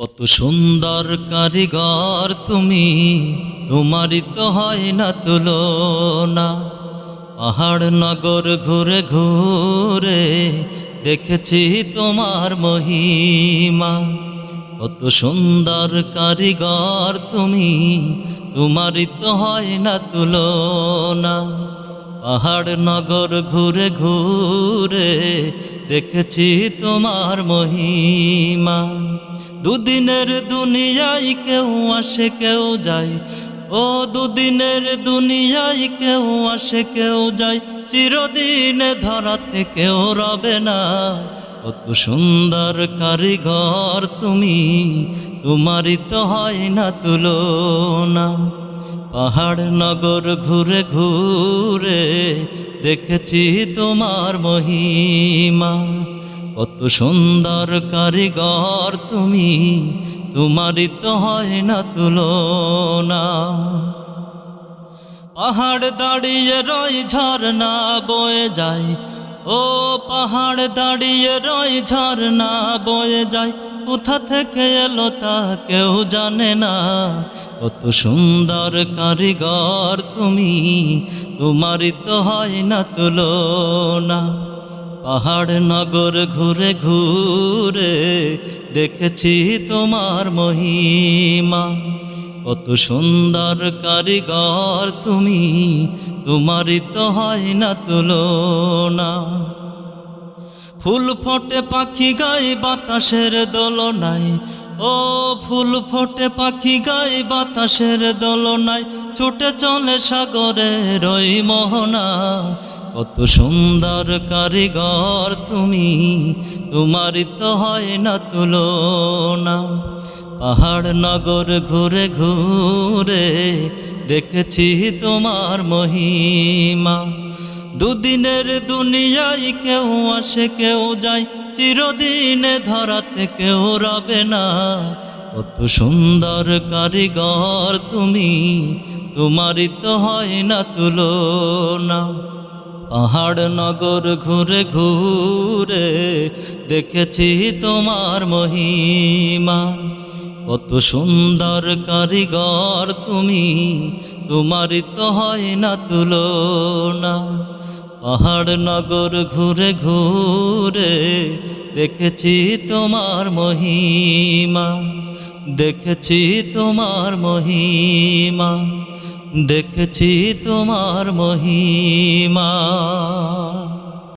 কত সুন্দর কারিগর তুমি, তোমারই তো হয় না তুলনা। পাহাড় নগর ঘুরে ঘুরে দেখেছি তোমার মহিমা। কত সুন্দর কারিগর তুমি, তোমারই তো হয় না তুলনা। পাহাড় নগর ঘুরে ঘুরে দেখেছি তোমার মহিমা। দুদিনের দুনিয়ায় কেউ আসে, কেউ যায়। ও দুদিনের দুনিয়ায় কেউ আসে, কেউ যায়। চিরদিনে ধরাতে কেউ রবে না। কত সুন্দর কারিগর তুমি, তোমারই তো হয় না তুলনা। পাহাড় নগর ঘুরে ঘুরে দেখেছি তোমার মহিমা। কত সুন্দর কারিগর তুমি, তোমারই তো হয় না তুলনা। পাহাড় দাঁড়িয়ে রয় ঝর্ণা বয়ে যায়, ও পাহাড় দাঁড়িয়ে রয় ঝর্ণা বয়ে যায়, কোথা থেকে এলো তা কেউ জানে না। কত সুন্দর কারিগর তুমি, তোমারই তো হয় না তুলনা। পাহাড় নগর ঘুরে ঘুরে দেখেছি তোমার মহিমা। কত সুন্দর কারিগর তুমি, তোমারই তো হয় না তুলনা। ফুল ফোটে পাখি গায়ে বাতাসের দোলনায়, ও ফুল ফোটে পাখি গায়ে বাতাসের দোলনায়, ছুটে চলে সাগরের ওই মোহনা। কত সুন্দর কারিগর তুমি তোমারই তো হয় না তুলনা। পাহাড় নগর ঘুরে ঘুরে দেখেছি তোমার মহিমা। দুদিনের দুনিয়ায় কেউ আসে, কেউ যায়, চিরদিনে ধরাতে কেউ রবে না। কত সুন্দর কারিগর তুমি, তোমারই তো হয় না তুলনা। পাহাড় নগর ঘুরে ঘুরে দেখেছি তোমার মহিমা। কত সুন্দর কারিগর তুমি, তোমারই তো হয় না তুলনা। পাহাড় নগর ঘুরে ঘুরে দেখেছি তোমার মহিমা, দেখেছি তোমার মহিমা। দেখেছি তোমার মহিমা।